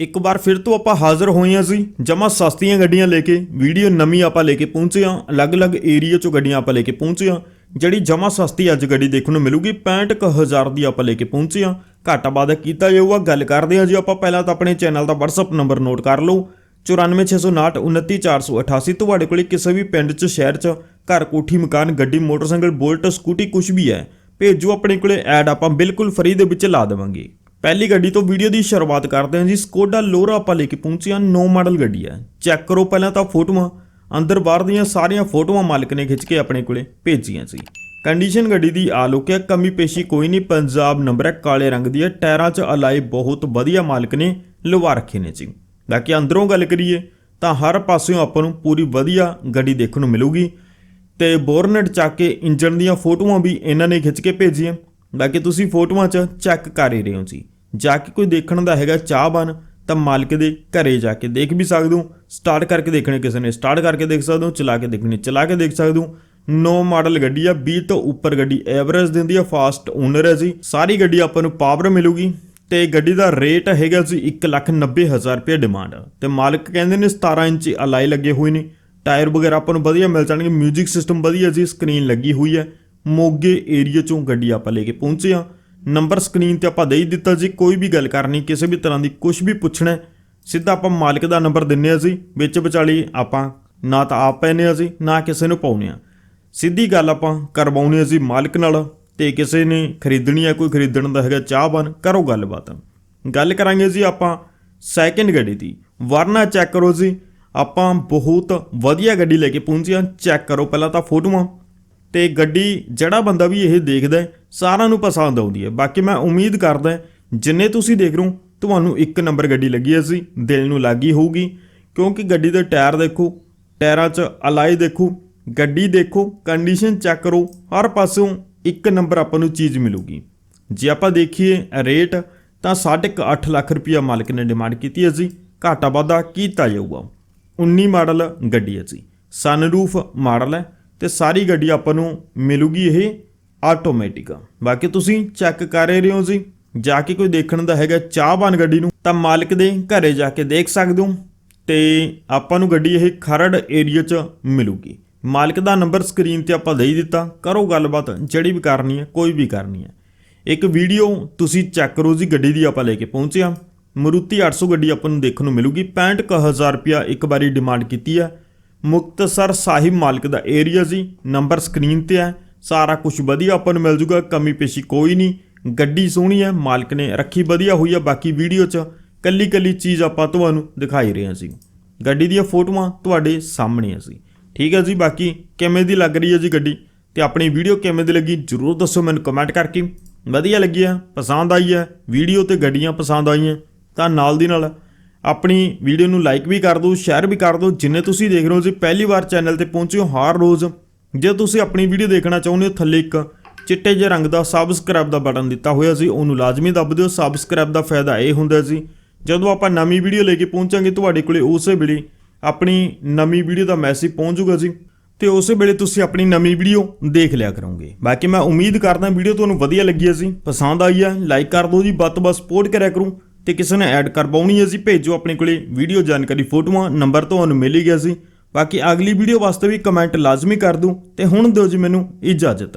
ਇੱਕ ਵਾਰ ਫਿਰ ਤੋਂ ਆਪਾਂ ਹਾਜ਼ਰ ਹੋਏ ਹਾਂ ਜੀ ਜਮਾ ਸਸਤੀਆਂ ਗੱਡੀਆਂ ਲੈ ਕੇ, ਵੀਡੀਓ ਨਵੀਂ ਆਪਾਂ ਲੈ ਕੇ ਪਹੁੰਚੇ ਹਾਂ, ਅਲੱਗ-ਅਲੱਗ ਏਰੀਆ ਚੋਂ ਗੱਡੀਆਂ ਆਪਾਂ ਲੈ ਕੇ ਪਹੁੰਚੇ ਹਾਂ, ਜਿਹੜੀ ਜਮਾ ਸਸਤੀ ਅੱਜ ਗੱਡੀ ਦੇਖਣ ਨੂੰ ਮਿਲੂਗੀ 65000 ਦੀ ਆਪਾਂ ਲੈ ਕੇ ਪਹੁੰਚੇ ਹਾਂ। ਘਾਟਾ ਵਾਧਾ ਕੀਤਾ ਜਾਊਗਾ, ਗੱਲ ਕਰਦੇ ਹਾਂ ਜੀ ਆਪਾਂ, ਪਹਿਲਾਂ ਤਾਂ ਆਪਣੇ ਚੈਨਲ ਦਾ WhatsApp ਨੰਬਰ ਨੋਟ ਕਰ ਲਓ 9469 29488 ਤੁਹਾਡੇ ਕੋਲੇ ਕਿਸੇ ਵੀ ਪਿੰਡ 'ਚ, ਸ਼ਹਿਰ 'ਚ, ਘਰ, ਕੋਠੀ, ਮਕਾਨ, ਗੱਡੀ, ਮੋਟਰਸਾਈਕਲ, ਬੁਲਟ, ਸਕੂਟੀ ਕੁਝ ਵੀ ਹੈ, ਭੇਜੋ ਆਪਣੇ ਕੋਲੇ, ਐਡ ਆਪਾਂ ਬਿਲਕੁਲ ਫ੍ਰੀ ਦੇ ਵਿੱਚ ਲਾ ਦੇਵਾਂਗੇ। ਪਹਿਲੀ ਗੱਡੀ ਤੋਂ ਵੀਡੀਓ ਦੀ ਸ਼ੁਰੂਆਤ ਕਰਦੇ ਹਾਂ ਜੀ। ਸਕੋਡਾ ਲੋਰਾ ਆਪਾਂ ਲੈ ਕੇ ਪਹੁੰਚੇ ਹਾਂ। ਨੋ ਮਾਡਲ ਗੱਡੀ ਹੈ। ਚੈੱਕ ਕਰੋ ਪਹਿਲਾਂ ਤਾਂ ਫੋਟੋਆਂ। ਅੰਦਰ ਬਾਹਰ ਦੀਆਂ ਸਾਰੀਆਂ ਫੋਟੋਆਂ ਮਾਲਕ ਨੇ ਖਿੱਚ ਕੇ ਆਪਣੇ ਕੋਲੇ ਭੇਜੀਆਂ ਸੀ। ਕੰਡੀਸ਼ਨ ਗੱਡੀ ਦੀ ਆਲੋਕ ਹੈ। ਕਮੀ ਪੇਸ਼ੀ ਕੋਈ ਨਹੀਂ। ਪੰਜਾਬ ਨੰਬਰ ਹੈ। ਕਾਲੇ ਰੰਗ ਦੀ ਹੈ। ਟਾਇਰਾਂ 'ਚ ਅਲਾਈ ਬਹੁਤ ਵਧੀਆ ਮਾਲਕ ਨੇ। ਲਵਾ ਰੱਖੇ ਨੇ ਜੀ। ਬਾਕੀ ਅੰਦਰੋਂ ਗੱਲ ਕਰੀਏ ਤਾਂ ਹਰ ਪਾਸਿਓਂ ਆਪਾਂ ਨੂੰ ਪੂਰੀ ਵਧੀਆ ਗੱਡੀ ਦੇਖਣ ਨੂੰ ਮਿਲੂਗੀ। ਤੇ ਬੋਰਨਟ ਚੱਕ ਕੇ ਇੰਜਨ ਦੀਆਂ ਫੋਟੋਆਂ ਵੀ ਇਹਨਾਂ ਨੇ ਖਿੱਚ ਕੇ ਭੇਜੀਆਂ। ਬਾਕੀ ਤੁਸੀਂ ਫੋਟੋਆਂ 'ਚ ਚੈੱਕ ਕਰ ਹੀ ਰਹੇ ਹੋ ਜੀ। ਜਾ ਕੇ ਕੋਈ ਦੇਖਣ ਦਾ ਹੈਗਾ ਚਾਹ ਬਨ, ਤਾਂ ਮਾਲਕ ਦੇ ਘਰੇ ਜਾ ਕੇ ਦੇਖ ਵੀ ਸਕਦੇ ਹੋ। ਸਟਾਰਟ ਕਰਕੇ ਦੇਖਣੇ ਕਿਸੇ ਨੇ। ਸਟਾਰਟ ਕਰਕੇ ਦੇਖ ਸਕਦੇ ਹੋ, ਚਲਾ ਕੇ ਦੇਖਣੀ। ਚਲਾ ਕੇ ਦੇਖ ਸਕਦੇ ਹੋ। ਨੋ ਮਾਡਲ ਗੱਡੀ ਆ 20 ਤੋਂ ਉੱਪਰ ਗੱਡੀ ਐਵਰੇਜ ਦਿੰਦੀ ਆ ਫਾਸਟ ਓਨਰ ਹੈ ਜੀ। ਸਾਰੀ ਗੱਡੀ ਆਪਾਂ ਨੂੰ ਪਾਵਰ ਮਿਲੂਗੀ ਤੇ ਗੱਡੀ ਦਾ ਰੇਟ ਹੈਗਾ ਜੀ 190000 ਰੁਪਏ ਡਿਮਾਂਡ ਤੇ ਮਾਲਕ ਕਹਿੰਦੇ ਨੇ 17 ਇੰਚ ਅਲਾਈ ਲੱਗੇ ਹੋਏ ਨੇ। ਟਾਇਰ ਵਗੈਰਾ ਆਪਾਂ ਨੂੰ ਵਧੀਆ ਮਿਲ ਜਾਣਗੇ। 뮤직 ਸਿਸਟਮ ਵਧੀਆ ਜੀ ਸਕਰੀਨ ਲੱਗੀ ਹੋਈ ਹੈ। ਮੋਗੇ ਏਰੀਆ ਚੋਂ ਗੱਡੀ ਆਪਾਂ ਲੈ ਕੇ ਪਹੁੰਚੇ ਆ ਨੰਬਰ ਸਕਰੀਨ ਤੇ ਆਪਾਂ ਦੇ ਹੀ ਦਿੱਤਾ ਜੀ, ਕੋਈ ਵੀ ਗੱਲ ਕਰਨੀ, ਕਿਸੇ ਵੀ ਤਰ੍ਹਾਂ ਦੀ ਕੁਝ ਵੀ ਪੁੱਛਣਾ ਸਿੱਧਾ ਆਪਾਂ ਮਾਲਕ ਦਾ ਨੰਬਰ ਦਿੰਨੇ ਆ ਜੀ, ਵਿੱਚ ਵਿਚਾਲੀ ਆਪਾਂ ਨਾ ਤਾਂ ਆਪ ਪੈਨੇ ਆ ਜੀ, ਨਾ ਕਿਸੇ ਨੂੰ ਪਾਉਨੇ ਆ ਸਿੱਧੀ ਗੱਲ ਆਪਾਂ ਕਰਵਾਉਣੀ ਆ ਜੀ ਮਾਲਕ ਨਾਲ, ਤੇ ਕਿਸੇ ਨੇ ਖਰੀਦਣੀ ਆ ਕੋਈ ਖਰੀਦਣ ਦਾ ਹੈਗਾ ਚਾਹਵਾਨ, ਕਰੋ ਗੱਲਬਾਤ। ਗੱਲ ਕਰਾਂਗੇ ਜੀ ਆਪਾਂ ਸੈਕਿੰਡ ਗੱਡੀ ਦੀ। ਵਰਨਾ ਚੈੱਕ ਕਰੋ ਜੀ, ਆਪਾਂ ਬਹੁਤ ਵਧੀਆ ਗੱਡੀ ਲੈ ਕੇ ਪਹੁੰਚੇ ਹਾਂ ਚੈੱਕ ਕਰੋ ਪਹਿਲਾਂ ਤਾਂ ਫੋਟੋਆਂ ਤੇ ਗੱਡੀ ਜਿਹੜਾ ਬੰਦਾ ਵੀ ਇਹ ਦੇਖਦਾ ਸਾਰਿਆਂ ਨੂੰ ਪਸੰਦ ਆਉਂਦੀ ਹੈ। ਬਾਕੀ ਮੈਂ ਉਮੀਦ ਕਰਦਾ ਜਿੰਨੇ ਤੁਸੀਂ ਦੇਖ ਰਹੇ ਹੋ, ਤੁਹਾਨੂੰ ਇੱਕ ਨੰਬਰ ਗੱਡੀ ਲੱਗੀ ਹੈ ਸੀ ਦਿਲ ਨੂੰ ਲੱਗੀ ਹੋਊਗੀ। ਕਿਉਂਕਿ ਗੱਡੀ ਦੇ ਟਾਇਰ ਦੇਖੋ, ਟਾਇਰਾਂ 'ਚ ਅਲਾਈ ਦੇਖੋ, ਗੱਡੀ ਦੇਖੋ ਕੰਡੀਸ਼ਨ ਚੈੱਕ ਕਰੋ, ਹਰ ਪਾਸਿਓਂ ਇੱਕ ਨੰਬਰ ਆਪਾਂ ਨੂੰ ਚੀਜ਼ ਮਿਲੂਗੀ। ਜੇ ਆਪਾਂ ਦੇਖੀਏ ਰੇਟ ਤਾਂ 8.5 ਲੱਖ ਰੁਪਇਆ ਮਾਲਕ ਨੇ ਡਿਮਾਂਡ ਕੀਤੀ ਹੈ ਜੀ ਘਾਟਾ ਵਾਧਾ ਕੀਤਾ ਜਾਊਗਾ। 19 ਮਾਡਲ ਗੱਡੀ ਹੈ ਜੀ ਸਨਰੂਫ ਮਾਡਲ ਹੈ ਤੇ ਸਾਰੀ ਗੱਡੀ ਆਪਾਂ ਨੂੰ ਮਿਲੂਗੀ ਇਹ ਆਟੋਮੈਟਿਕ ਬਾਕੀ ਤੁਸੀਂ ਚੈੱਕ ਕਰ ਰਹੇ ਹੋ ਜੀ। ਜਾ ਕੇ ਕੋਈ ਦੇਖਣ ਦਾ ਹੈਗਾ ਚਾਹਵਾਨ ਗੱਡੀ ਨੂੰ, ਤਾਂ ਮਾਲਕ ਦੇ ਘਰੇ ਜਾ ਕੇ ਦੇਖ ਸਕਦੇ ਹੋ। ਤੇ ਆਪਾਂ ਨੂੰ ਗੱਡੀ ਇਹ ਖਰੜ ਏਰੀਆ 'ਚ ਮਿਲੂਗੀ। ਮਾਲਕ ਦਾ ਨੰਬਰ ਸਕਰੀਨ ਤੇ ਆਪਾਂ ਦੇ ਦਿੱਤਾ। ਕਰੋ ਗੱਲਬਾਤ, ਜਿਹੜੀ ਵੀ ਕਰਨੀ ਹੈ, ਕੋਈ ਵੀ ਕਰਨੀ ਹੈ। ਇੱਕ ਵੀਡੀਓ ਤੁਸੀਂ ਚੈੱਕ ਕਰੋ ਜੀ, ਗੱਡੀ ਦੀ ਆਪਾਂ ਲੈ ਕੇ ਪਹੁੰਚਿਆ ਹਾਂ। ਮਰੂਤੀ 800 ਗੱਡੀ ਆਪਾਂ ਨੂੰ ਦੇਖਣ ਨੂੰ ਮਿਲੂਗੀ। 65000 ਰੁਪਿਆ ਇੱਕ ਵਾਰੀ ਡਿਮਾਂਡ ਕੀਤੀ ਹੈ। ਮੁਕਤਸਰ ਸਾਹਿਬ ਮਾਲਕ ਦਾ ਏਰੀਆ ਜੀ ਨੰਬਰ ਸਕਰੀਨ ਤੇ ਹੈ। ਸਾਰਾ ਕੁਝ ਵਧੀਆ ਆਪਾਂ ਨੂੰ ਮਿਲ ਜੂਗਾ, ਕਮੀ ਪੇਸ਼ੀ ਕੋਈ ਨਹੀਂ। ਗੱਡੀ ਸੋਹਣੀ ਹੈ, ਮਾਲਕ ਨੇ ਰੱਖੀ ਵਧੀਆ ਹੋਈ ਹੈ ਬਾਕੀ ਵੀਡੀਓ 'ਚ ਕੱਲੀ ਕੱਲੀ ਚੀਜ਼ ਆਪਾਂ ਤੁਹਾਨੂੰ ਦਿਖਾਈ ਰਹੇ ਹਾਂ ਸੀ ਗੱਡੀ ਦੀਆਂ ਫੋਟੋਆਂ ਤੁਹਾਡੇ ਸਾਹਮਣੇ ਆ ਸੀ ਠੀਕ ਹੈ ਜੀ, ਬਾਕੀ ਕਿਵੇਂ ਦੀ ਲੱਗ ਰਹੀ ਹੈ ਜੀ ਗੱਡੀ? ਤੇ ਆਪਣੀ ਵੀਡੀਓ ਕਿਵੇਂ ਦੀ ਲੱਗੀ, ਜਰੂਰ ਦੱਸੋ ਮੈਨੂੰ ਕਮੈਂਟ ਕਰਕੇ। ਵਧੀਆ ਲੱਗੀ ਹੈ ਪਸੰਦ ਆਈ ਹੈ ਵੀਡੀਓ ਤੇ ਗੱਡੀਆਂ ਪਸੰਦ ਆਈਆਂ, ਤਾਂ ਨਾਲ ਦੀ ਨਾਲ ਆਪਣੀ ਵੀਡੀਓ ਨੂੰ ਲਾਈਕ ਵੀ ਕਰ ਦਿਓ ਸ਼ੇਅਰ ਵੀ ਕਰ ਦਿਓ। ਜਿੰਨੇ ਤੁਸੀਂ ਦੇਖ ਰਹੇ ਹੋ ਜੀ, ਪਹਿਲੀ ਵਾਰ ਚੈਨਲ ਤੇ ਪਹੁੰਚੇ ਹੋ ਹਰ ਰੋਜ਼। ਜੇ ਤੁਸੀਂ ਆਪਣੀ ਵੀਡੀਓ ਦੇਖਣਾ ਚਾਹੁੰਦੇ ਹੋ, ਥੱਲੇ ਇੱਕ ਚਿੱਟੇ ਜਿਹੇ ਰੰਗ ਦਾ ਸਬਸਕ੍ਰਾਈਬ ਦਾ ਬਟਨ ਦਿੱਤਾ ਹੋਇਆ ਸੀ, ਉਹਨੂੰ ਲਾਜ਼ਮੀ ਦੱਬ ਦਿਓ। ਸਬਸਕ੍ਰਾਈਬ ਦਾ ਫਾਇਦਾ ਇਹ ਹੁੰਦਾ ਜੀ, ਜਦੋਂ ਆਪਾਂ ਨਵੀਂ ਵੀਡੀਓ ਲੈ ਕੇ ਪਹੁੰਚਾਂਗੇ, ਤੁਹਾਡੇ ਕੋਲੇ ਉਸੇ ਵੇਲੇ ਆਪਣੀ ਨਵੀਂ ਵੀਡੀਓ ਦਾ ਮੈਸੇਜ ਪਹੁੰਚ ਜਾਊਗਾ ਜੀ। ਤੇ ਉਸੇ ਵੇਲੇ ਤੁਸੀਂ ਆਪਣੀ ਨਵੀਂ ਵੀਡੀਓ ਦੇਖ ਲਿਆ ਕਰੋਗੇ। ਬਾਕੀ ਮੈਂ ਉਮੀਦ ਕਰਦਾ ਵੀਡੀਓ ਤੁਹਾਨੂੰ ਵਧੀਆ ਲੱਗੀ ਹੈ ਜੀ। ਪਸੰਦ ਆਈ ਹੈ ਲਾਈਕ ਕਰ ਦਿਓ ਜੀ, ਵੱਧ ਤੋਂ ਵੱਧ ਸਪੋਰਟ ਕਰਿਆ ਕਰੋ। ਤੇ ਕਿਸੇ ਨੇ ਐਡ ਕਰਵਾਉਣੀ ਹੈ ਜੀ, ਭੇਜੋ ਆਪਣੇ ਕੋਲੇ ਵੀਡੀਓ ਜਾਣਕਾਰੀ ਫੋਟੋਆਂ, ਨੰਬਰ ਤੁਹਾਨੂੰ ਮਿਲ ਹੀ ਗਿਆ ਸੀ ਬਾਕੀ ਅਗਲੀ ਵੀਡੀਓ ਵਾਸਤੇ ਵੀ ਕਮੈਂਟ ਲਾਜ਼ਮੀ ਕਰ ਦਿਓ ਤੇ ਹੁਣ ਦਿਓ ਜੀ ਮੈਨੂੰ ਇਜਾਜ਼ਤ।